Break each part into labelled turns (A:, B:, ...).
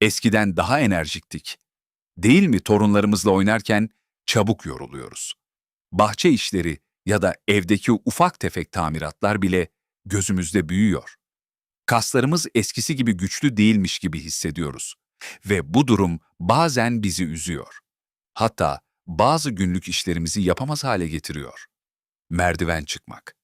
A: Eskiden daha enerjiktik. Değil mi torunlarımızla oynarken çabuk yoruluyoruz. Bahçe işleri ya da evdeki ufak tefek tamiratlar bile gözümüzde büyüyor. Kaslarımız eskisi gibi güçlü değilmiş gibi hissediyoruz. Ve bu durum bazen bizi üzüyor. Hatta bazı günlük işlerimizi yapamaz hale getiriyor. Merdiven çıkmak,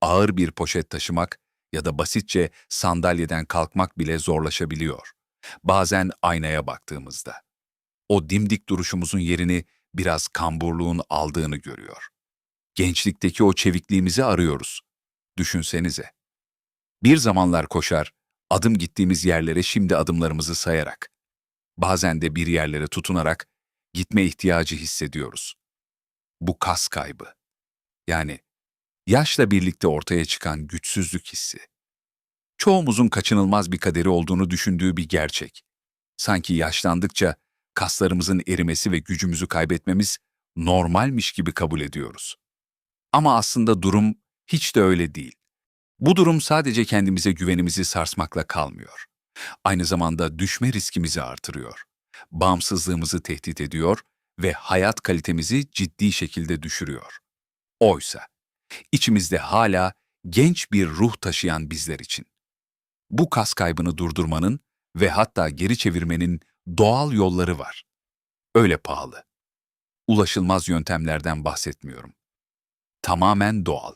A: ağır bir poşet taşımak ya da basitçe sandalyeden kalkmak bile zorlaşabiliyor. Bazen aynaya baktığımızda. O dimdik duruşumuzun yerini biraz kamburluğun aldığını görüyor. Gençlikteki o çevikliğimizi arıyoruz. Düşünsenize. Bir zamanlar koşar, adım gittiğimiz yerlere şimdi adımlarımızı sayarak, bazen de bir yerlere tutunarak gitme ihtiyacı hissediyoruz. Bu kas kaybı. Yani yaşla birlikte ortaya çıkan güçsüzlük hissi. Çoğumuzun kaçınılmaz bir kaderi olduğunu düşündüğü bir gerçek. Sanki yaşlandıkça kaslarımızın erimesi ve gücümüzü kaybetmemiz normalmiş gibi kabul ediyoruz. Ama aslında durum hiç de öyle değil. Bu durum sadece kendimize güvenimizi sarsmakla kalmıyor. Aynı zamanda düşme riskimizi artırıyor. Bağımsızlığımızı tehdit ediyor ve hayat kalitemizi ciddi şekilde düşürüyor. Oysa içimizde hala genç bir ruh taşıyan bizler için. Bu kas kaybını durdurmanın ve hatta geri çevirmenin doğal yolları var. Öyle pahalı. Ulaşılmaz yöntemlerden bahsetmiyorum. Tamamen doğal.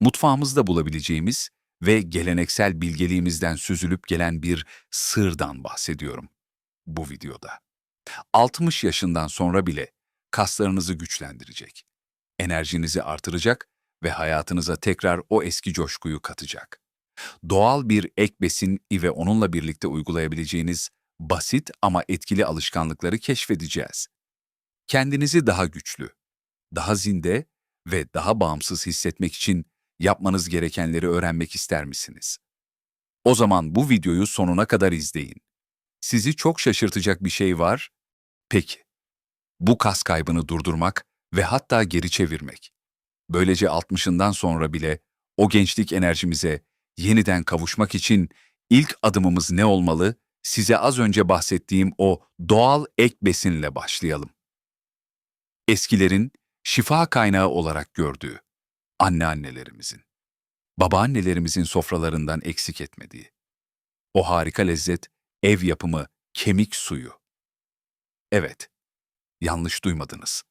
A: Mutfağımızda bulabileceğimiz ve geleneksel bilgeliğimizden süzülüp gelen bir sırdan bahsediyorum bu videoda. 60 yaşından sonra bile kaslarınızı güçlendirecek, enerjinizi artıracak ve hayatınıza tekrar o eski coşkuyu katacak. Doğal bir ek besin ve onunla birlikte uygulayabileceğiniz basit ama etkili alışkanlıkları keşfedeceğiz. Kendinizi daha güçlü, daha zinde ve daha bağımsız hissetmek için yapmanız gerekenleri öğrenmek ister misiniz? O zaman bu videoyu sonuna kadar izleyin. Sizi çok şaşırtacak bir şey var. Peki, bu kas kaybını durdurmak ve hatta geri çevirmek. Böylece 60'ından sonra bile o gençlik enerjimize yeniden kavuşmak için ilk adımımız ne olmalı? Size az önce bahsettiğim o doğal ek besinle başlayalım. Eskilerin şifa kaynağı olarak gördüğü anneannelerimizin, babaannelerimizin sofralarından eksik etmediği. O harika lezzet, ev yapımı kemik suyu. Evet, yanlış duymadınız.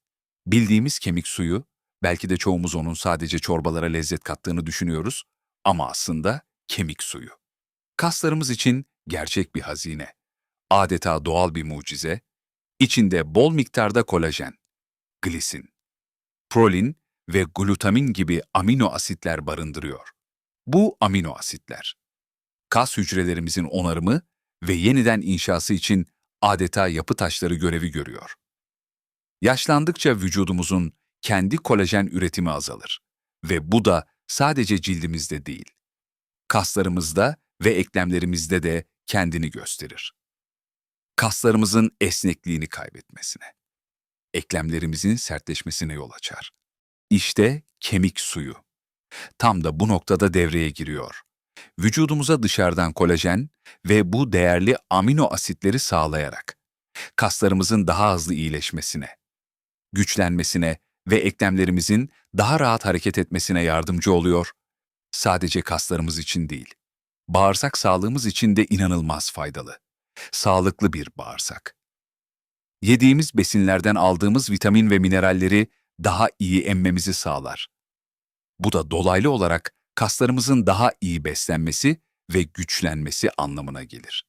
A: Bildiğimiz kemik suyu, belki de çoğumuz onun sadece çorbalara lezzet kattığını düşünüyoruz ama aslında kemik suyu. Kaslarımız için gerçek bir hazine. Adeta doğal bir mucize. İçinde bol miktarda kolajen, glisin, prolin ve glutamin gibi amino asitler barındırıyor. Bu amino asitler, kas hücrelerimizin onarımı ve yeniden inşası için adeta yapı taşları görevi görüyor. Yaşlandıkça vücudumuzun kendi kolajen üretimi azalır ve bu da sadece cildimizde değil, kaslarımızda ve eklemlerimizde de kendini gösterir. Kaslarımızın esnekliğini kaybetmesine, eklemlerimizin sertleşmesine yol açar. İşte kemik suyu. Tam da bu noktada devreye giriyor. Vücudumuza dışarıdan kolajen ve bu değerli amino asitleri sağlayarak kaslarımızın daha hızlı iyileşmesine, güçlenmesine ve eklemlerimizin daha rahat hareket etmesine yardımcı oluyor. Sadece kaslarımız için değil, bağırsak sağlığımız için de inanılmaz faydalı. Sağlıklı bir bağırsak. Yediğimiz besinlerden aldığımız vitamin ve mineralleri daha iyi emmemizi sağlar. Bu da dolaylı olarak kaslarımızın daha iyi beslenmesi ve güçlenmesi anlamına gelir.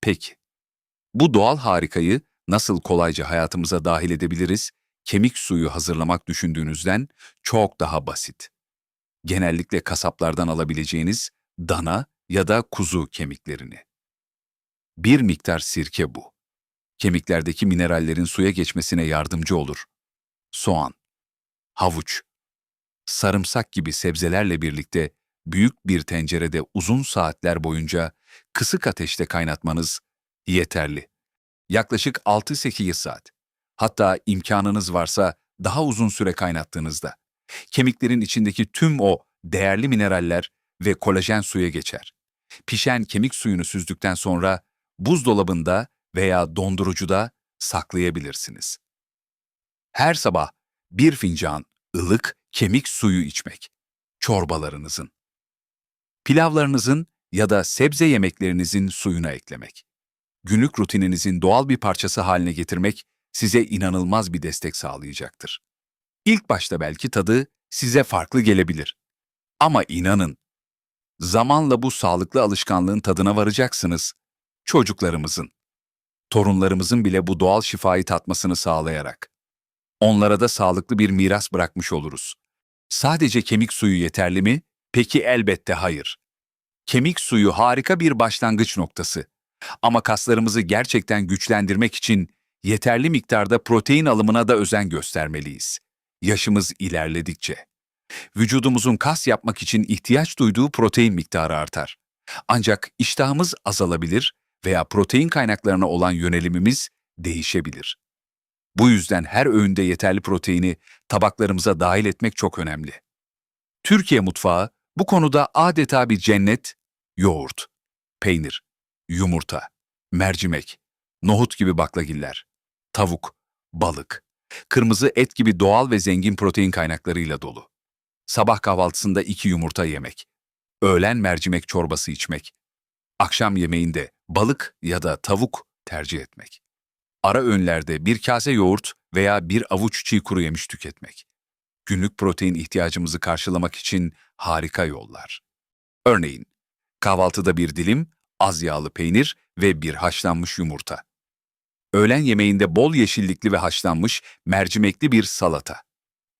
A: Peki, bu doğal harikayı nasıl kolayca hayatımıza dahil edebiliriz? Kemik suyu hazırlamak düşündüğünüzden çok daha basit. Genellikle kasaplardan alabileceğiniz dana ya da kuzu kemiklerini. Bir miktar sirke bu. Kemiklerdeki minerallerin suya geçmesine yardımcı olur. Soğan, havuç, sarımsak gibi sebzelerle birlikte büyük bir tencerede uzun saatler boyunca kısık ateşte kaynatmanız yeterli. Yaklaşık 6-8 saat. Hatta imkanınız varsa daha uzun süre kaynattığınızda kemiklerin içindeki tüm o değerli mineraller ve kolajen suya geçer. Pişen kemik suyunu süzdükten sonra buzdolabında veya dondurucuda saklayabilirsiniz. Her sabah bir fincan ılık kemik suyu içmek. Çorbalarınızın, pilavlarınızın ya da sebze yemeklerinizin suyuna eklemek. Günlük rutininizin doğal bir parçası haline getirmek size inanılmaz bir destek sağlayacaktır. İlk başta belki tadı size farklı gelebilir. Ama inanın, zamanla bu sağlıklı alışkanlığın tadına varacaksınız. Çocuklarımızın, torunlarımızın bile bu doğal şifayı tatmasını sağlayarak. Onlara da sağlıklı bir miras bırakmış oluruz. Sadece kemik suyu yeterli mi? Peki elbette hayır. Kemik suyu harika bir başlangıç noktası. Ama kaslarımızı gerçekten güçlendirmek için yeterli miktarda protein alımına da özen göstermeliyiz. Yaşımız ilerledikçe. Vücudumuzun kas yapmak için ihtiyaç duyduğu protein miktarı artar. Ancak iştahımız azalabilir veya protein kaynaklarına olan yönelimimiz değişebilir. Bu yüzden her öğünde yeterli proteini tabaklarımıza dahil etmek çok önemli. Türkiye mutfağı bu konuda adeta bir cennet, yoğurt, peynir, yumurta, mercimek, nohut gibi baklagiller, tavuk, balık, kırmızı et gibi doğal ve zengin protein kaynaklarıyla dolu. Sabah kahvaltısında iki yumurta yemek, öğlen mercimek çorbası içmek, akşam yemeğinde balık ya da tavuk tercih etmek. Ara öğünlerde bir kase yoğurt veya bir avuç çiğ kuru yemiş tüketmek. Günlük protein ihtiyacımızı karşılamak için harika yollar. Örneğin, kahvaltıda bir dilim, az yağlı peynir ve bir haşlanmış yumurta. Öğlen yemeğinde bol yeşillikli ve haşlanmış mercimekli bir salata.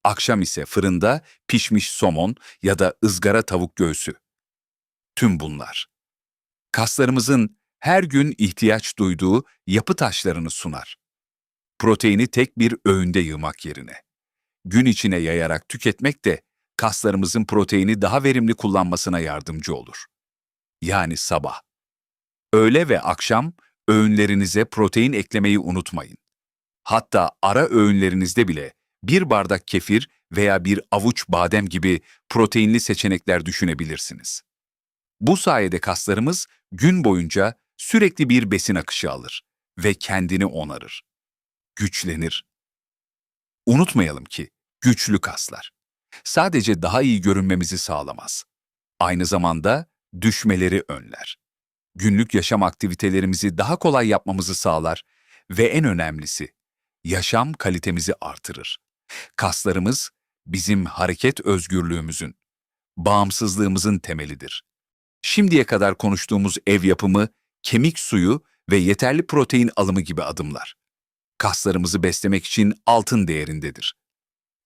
A: Akşam ise fırında pişmiş somon ya da ızgara tavuk göğsü. Tüm bunlar. Kaslarımızın her gün ihtiyaç duyduğu yapı taşlarını sunar. Proteini tek bir öğünde yığmak yerine. Gün içine yayarak tüketmek de kaslarımızın proteini daha verimli kullanmasına yardımcı olur. Yani sabah. Öğle ve akşam öğünlerinize protein eklemeyi unutmayın. Hatta ara öğünlerinizde bile bir bardak kefir veya bir avuç badem gibi proteinli seçenekler düşünebilirsiniz. Bu sayede kaslarımız gün boyunca sürekli bir besin akışı alır ve kendini onarır. Güçlenir. Unutmayalım ki güçlü kaslar sadece daha iyi görünmemizi sağlamaz. Aynı zamanda düşmeleri önler. Günlük yaşam aktivitelerimizi daha kolay yapmamızı sağlar ve en önemlisi yaşam kalitemizi artırır. Kaslarımız bizim hareket özgürlüğümüzün, bağımsızlığımızın temelidir. Şimdiye kadar konuştuğumuz ev yapımı, kemik suyu ve yeterli protein alımı gibi adımlar. Kaslarımızı beslemek için altın değerindedir.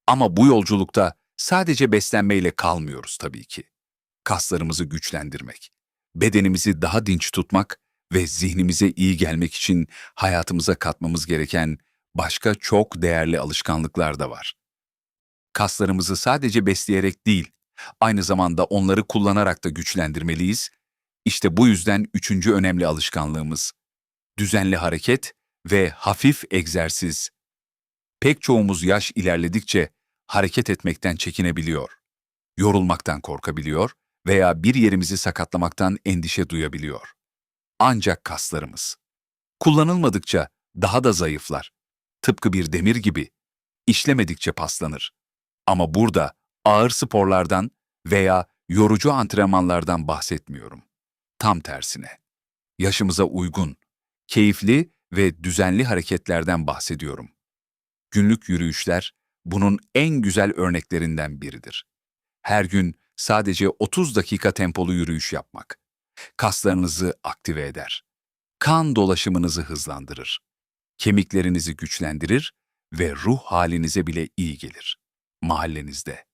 A: Ama bu yolculukta sadece beslenmeyle kalmıyoruz tabii ki. Kaslarımızı güçlendirmek, bedenimizi daha dinç tutmak ve zihnimize iyi gelmek için hayatımıza katmamız gereken başka çok değerli alışkanlıklar da var. Kaslarımızı sadece besleyerek değil, aynı zamanda onları kullanarak da güçlendirmeliyiz. İşte bu yüzden üçüncü önemli alışkanlığımız, düzenli hareket ve hafif egzersiz. Pek çoğumuz yaş ilerledikçe hareket etmekten çekinebiliyor, yorulmaktan korkabiliyor veya bir yerimizi sakatlamaktan endişe duyabiliyor. Ancak kaslarımız kullanılmadıkça daha da zayıflar. Tıpkı bir demir gibi işlemedikçe paslanır. Ama burada ağır sporlardan veya yorucu antrenmanlardan bahsetmiyorum. Tam tersine. Yaşımıza uygun, keyifli ve düzenli hareketlerden bahsediyorum. Günlük yürüyüşler bunun en güzel örneklerinden biridir. Her gün sadece 30 dakika tempolu yürüyüş yapmak kaslarınızı aktive eder. Kan dolaşımınızı hızlandırır. Kemiklerinizi güçlendirir ve ruh halinize bile iyi gelir. Mahallenizde,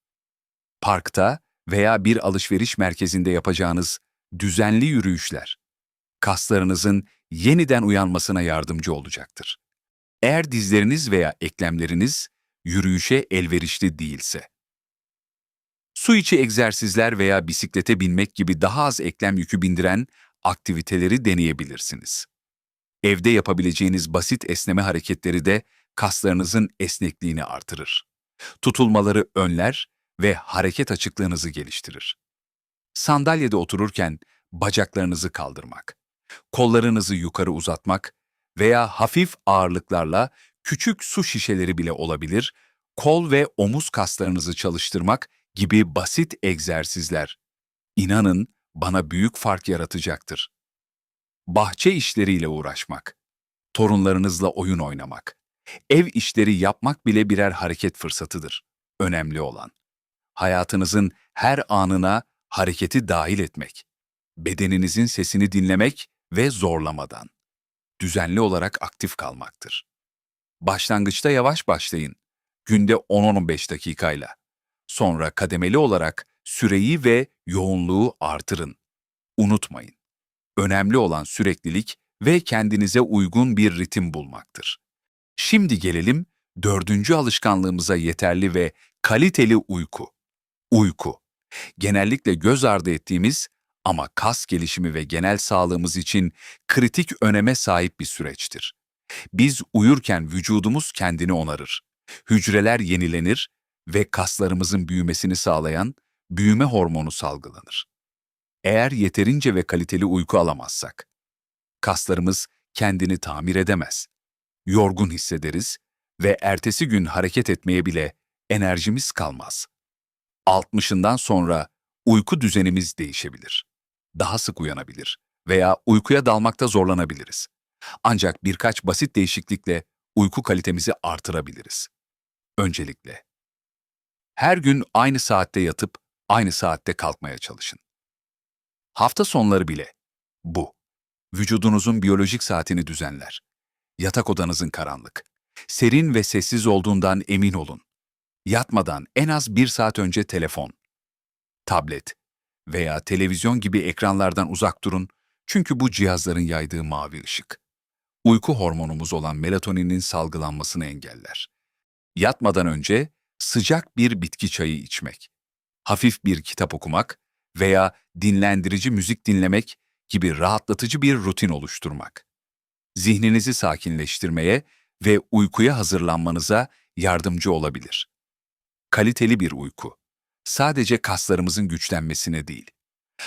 A: parkta veya bir alışveriş merkezinde yapacağınız düzenli yürüyüşler kaslarınızın yeniden uyanmasına yardımcı olacaktır. Eğer dizleriniz veya eklemleriniz yürüyüşe elverişli değilse. Su içi egzersizler veya bisiklete binmek gibi daha az eklem yükü bindiren aktiviteleri deneyebilirsiniz. Evde yapabileceğiniz basit esneme hareketleri de kaslarınızın esnekliğini artırır. Tutulmaları önler ve hareket açıklığınızı geliştirir. Sandalyede otururken bacaklarınızı kaldırmak, Kollarınızı yukarı uzatmak veya hafif ağırlıklarla küçük su şişeleri bile olabilir, kol ve omuz kaslarınızı çalıştırmak gibi basit egzersizler. İnanın bana büyük fark yaratacaktır. Bahçe işleriyle uğraşmak, torunlarınızla oyun oynamak, ev işleri yapmak bile birer hareket fırsatıdır. Önemli olan hayatınızın her anına hareketi dahil etmek, bedeninizin sesini dinlemek ve zorlamadan, düzenli olarak aktif kalmaktır. Başlangıçta yavaş başlayın, günde 10-15 dakikayla. Sonra kademeli olarak süreyi ve yoğunluğu artırın. Unutmayın, önemli olan süreklilik ve kendinize uygun bir ritim bulmaktır. Şimdi gelelim dördüncü alışkanlığımıza yeterli ve kaliteli uyku. Uyku. Genellikle göz ardı ettiğimiz ama kas gelişimi ve genel sağlığımız için kritik öneme sahip bir süreçtir. Biz uyurken vücudumuz kendini onarır. Hücreler yenilenir ve kaslarımızın büyümesini sağlayan büyüme hormonu salgılanır. Eğer yeterince ve kaliteli uyku alamazsak, kaslarımız kendini tamir edemez. Yorgun hissederiz ve ertesi gün hareket etmeye bile enerjimiz kalmaz. 60'ından sonra uyku düzenimiz değişebilir. Daha sık uyanabilir veya uykuya dalmakta zorlanabiliriz. Ancak birkaç basit değişiklikle uyku kalitemizi artırabiliriz. Öncelikle, her gün aynı saatte yatıp aynı saatte kalkmaya çalışın. Hafta sonları bile bu. Vücudunuzun biyolojik saatini düzenler. Yatak odanızın karanlık, serin ve sessiz olduğundan emin olun. Yatmadan en az bir saat önce telefon, tablet veya televizyon gibi ekranlardan uzak durun çünkü bu cihazların yaydığı mavi ışık. Uyku hormonumuz olan melatoninin salgılanmasını engeller. Yatmadan önce sıcak bir bitki çayı içmek, hafif bir kitap okumak veya dinlendirici müzik dinlemek gibi rahatlatıcı bir rutin oluşturmak. Zihninizi sakinleştirmeye ve uykuya hazırlanmanıza yardımcı olabilir. Kaliteli bir uyku, sadece kaslarımızın güçlenmesine değil,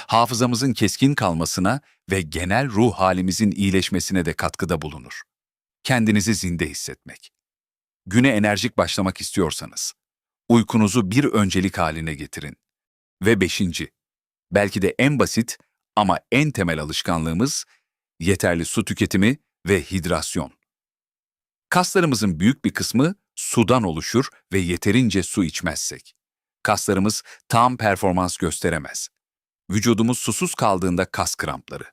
A: hafızamızın keskin kalmasına ve genel ruh halimizin iyileşmesine de katkıda bulunur. Kendinizi zinde hissetmek. Güne enerjik başlamak istiyorsanız, uykunuzu bir öncelik haline getirin. Ve beşinci, belki de en basit ama en temel alışkanlığımız, yeterli su tüketimi ve hidrasyon. Kaslarımızın büyük bir kısmı sudan oluşur ve yeterince su içmezsek, kaslarımız tam performans gösteremez. Vücudumuz susuz kaldığında kas krampları,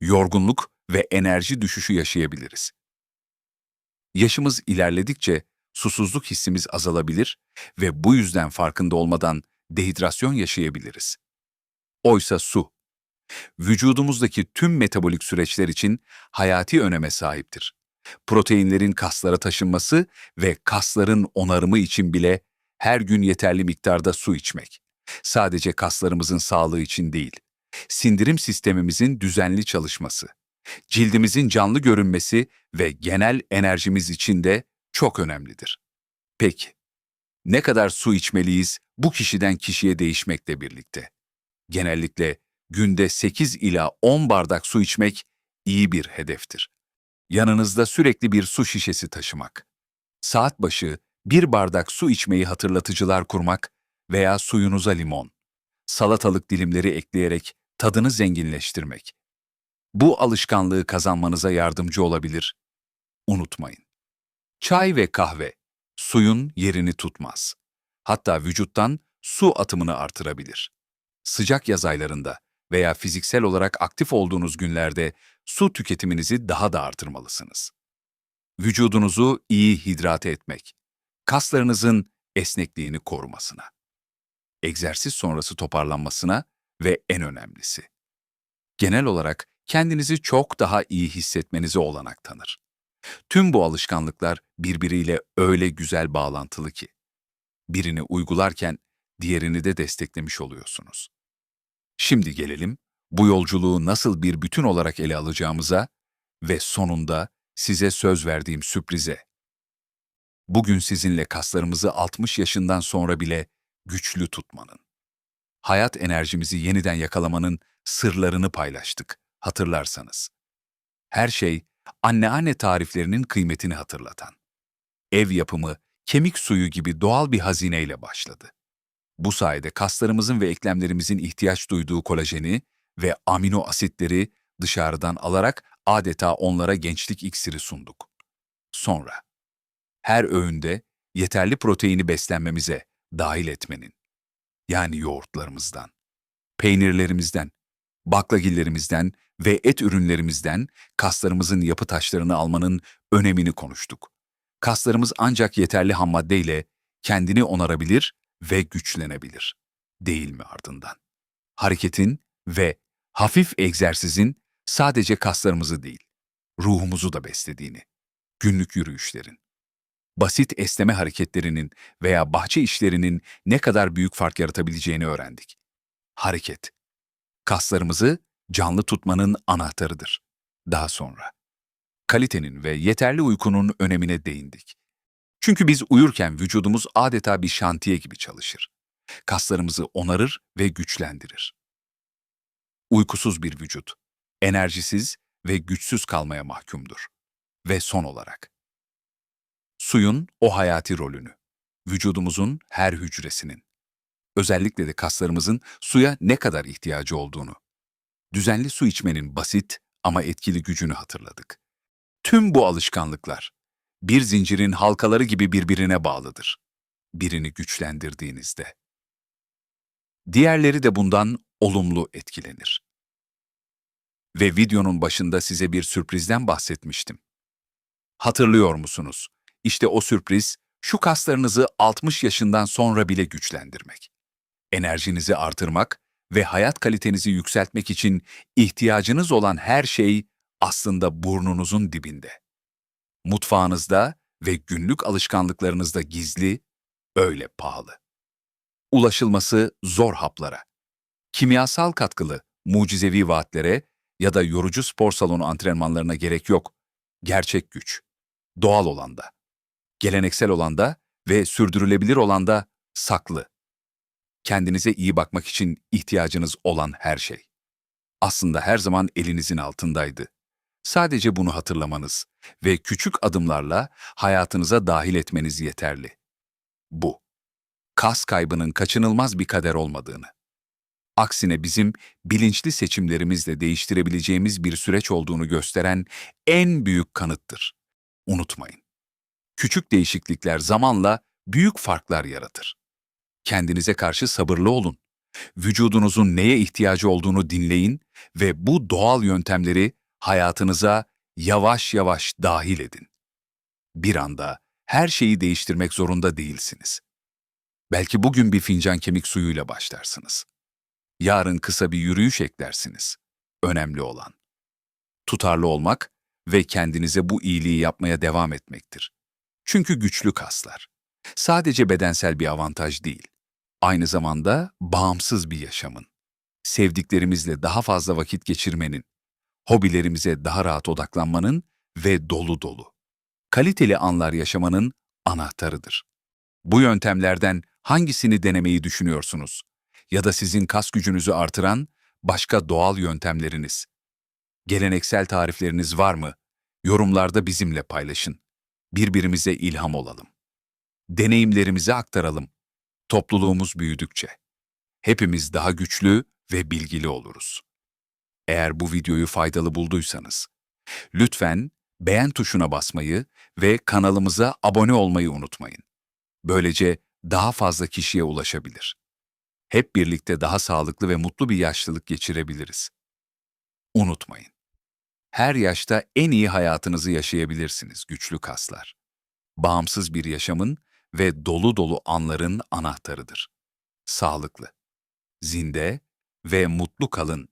A: yorgunluk ve enerji düşüşü yaşayabiliriz. Yaşımız ilerledikçe susuzluk hissimiz azalabilir ve bu yüzden farkında olmadan dehidrasyon yaşayabiliriz. Oysa su, vücudumuzdaki tüm metabolik süreçler için hayati öneme sahiptir. Proteinlerin kaslara taşınması ve kasların onarımı için bile her gün yeterli miktarda su içmek. Sadece kaslarımızın sağlığı için değil, sindirim sistemimizin düzenli çalışması, cildimizin canlı görünmesi ve genel enerjimiz için de çok önemlidir. Peki, ne kadar su içmeliyiz bu kişiden kişiye değişmekle birlikte? Genellikle günde 8 ila 10 bardak su içmek iyi bir hedeftir. Yanınızda sürekli bir su şişesi taşımak. Saat başı bir bardak su içmeyi hatırlatıcılar kurmak veya suyunuza limon, salatalık dilimleri ekleyerek tadını zenginleştirmek. Bu alışkanlığı kazanmanıza yardımcı olabilir. Unutmayın. Çay ve kahve suyun yerini tutmaz. Hatta vücuttan su atımını artırabilir. Sıcak yaz aylarında veya fiziksel olarak aktif olduğunuz günlerde su tüketiminizi daha da artırmalısınız. Vücudunuzu iyi hidrate etmek, kaslarınızın esnekliğini korumasına, egzersiz sonrası toparlanmasına ve en önemlisi, genel olarak kendinizi çok daha iyi hissetmenize olanak tanır. Tüm bu alışkanlıklar birbiriyle öyle güzel bağlantılı ki, birini uygularken diğerini de desteklemiş oluyorsunuz. Şimdi gelelim bu yolculuğu nasıl bir bütün olarak ele alacağımıza ve sonunda size söz verdiğim sürprize. Bugün sizinle kaslarımızı 60 yaşından sonra bile güçlü tutmanın, hayat enerjimizi yeniden yakalamanın sırlarını paylaştık, hatırlarsanız. Her şey anneanne tariflerinin kıymetini hatırlatan. Ev yapımı, kemik suyu gibi doğal bir hazineyle başladı. Bu sayede kaslarımızın ve eklemlerimizin ihtiyaç duyduğu kolajeni ve amino asitleri dışarıdan alarak adeta onlara gençlik iksiri sunduk. Sonra, her öğünde yeterli proteini beslenmemize dahil etmenin, yani yoğurtlarımızdan, peynirlerimizden, baklagillerimizden ve et ürünlerimizden kaslarımızın yapı taşlarını almanın önemini konuştuk. Kaslarımız ancak yeterli ham maddeyle kendini onarabilir ve güçlenebilir. Değil mi ardından? Hareketin ve hafif egzersizin sadece kaslarımızı değil, ruhumuzu da beslediğini, günlük yürüyüşlerin, basit esneme hareketlerinin veya bahçe işlerinin ne kadar büyük fark yaratabileceğini öğrendik. Hareket, kaslarımızı canlı tutmanın anahtarıdır. Daha sonra, kalitenin ve yeterli uykunun önemine değindik. Çünkü biz uyurken vücudumuz adeta bir şantiye gibi çalışır. Kaslarımızı onarır ve güçlendirir. Uykusuz bir vücut, enerjisiz ve güçsüz kalmaya mahkumdur. Ve son olarak, suyun o hayati rolünü, vücudumuzun her hücresinin, özellikle de kaslarımızın suya ne kadar ihtiyacı olduğunu, düzenli su içmenin basit ama etkili gücünü hatırladık. Tüm bu alışkanlıklar, bir zincirin halkaları gibi birbirine bağlıdır. Birini güçlendirdiğinizde. Diğerleri de bundan olumlu etkilenir. Ve videonun başında size bir sürprizden bahsetmiştim. Hatırlıyor musunuz? İşte o sürpriz, şu kaslarınızı 60 yaşından sonra bile güçlendirmek. Enerjinizi artırmak ve hayat kalitenizi yükseltmek için ihtiyacınız olan her şey aslında burnunuzun dibinde. Mutfağınızda ve günlük alışkanlıklarınızda gizli, öyle pahalı. Ulaşılması zor haplara. Kimyasal katkılı, mucizevi vaatlere ya da yorucu spor salonu antrenmanlarına gerek yok. Gerçek güç. Doğal olanda. Geleneksel olanda ve sürdürülebilir olanda saklı. Kendinize iyi bakmak için ihtiyacınız olan her şey. Aslında her zaman elinizin altındaydı. Sadece bunu hatırlamanız ve küçük adımlarla hayatınıza dahil etmeniz yeterli. Bu, kas kaybının kaçınılmaz bir kader olmadığını, aksine bizim bilinçli seçimlerimizle değiştirebileceğimiz bir süreç olduğunu gösteren en büyük kanıttır. Unutmayın. Küçük değişiklikler zamanla büyük farklar yaratır. Kendinize karşı sabırlı olun. Vücudunuzun neye ihtiyacı olduğunu dinleyin ve bu doğal yöntemleri hayatınıza yavaş yavaş dahil edin. Bir anda her şeyi değiştirmek zorunda değilsiniz. Belki bugün bir fincan kemik suyuyla başlarsınız. Yarın kısa bir yürüyüş eklersiniz. Önemli olan. Tutarlı olmak ve kendinize bu iyiliği yapmaya devam etmektir. Çünkü güçlü kaslar. Sadece bedensel bir avantaj değil. Aynı zamanda bağımsız bir yaşamın. Sevdiklerimizle daha fazla vakit geçirmenin, hobilerimize daha rahat odaklanmanın ve dolu dolu, kaliteli anlar yaşamanın anahtarıdır. Bu yöntemlerden hangisini denemeyi düşünüyorsunuz? Ya da sizin kas gücünüzü artıran başka doğal yöntemleriniz? Geleneksel tarifleriniz var mı? Yorumlarda bizimle paylaşın. Birbirimize ilham olalım. Deneyimlerimizi aktaralım. Topluluğumuz büyüdükçe hepimiz daha güçlü ve bilgili oluruz. Eğer bu videoyu faydalı bulduysanız, lütfen beğen tuşuna basmayı ve kanalımıza abone olmayı unutmayın. Böylece daha fazla kişiye ulaşabilir. Hep birlikte daha sağlıklı ve mutlu bir yaşlılık geçirebiliriz. Unutmayın. Her yaşta en iyi hayatınızı yaşayabilirsiniz güçlü kaslar. Bağımsız bir yaşamın ve dolu dolu anların anahtarıdır. Sağlıklı, zinde ve mutlu kalın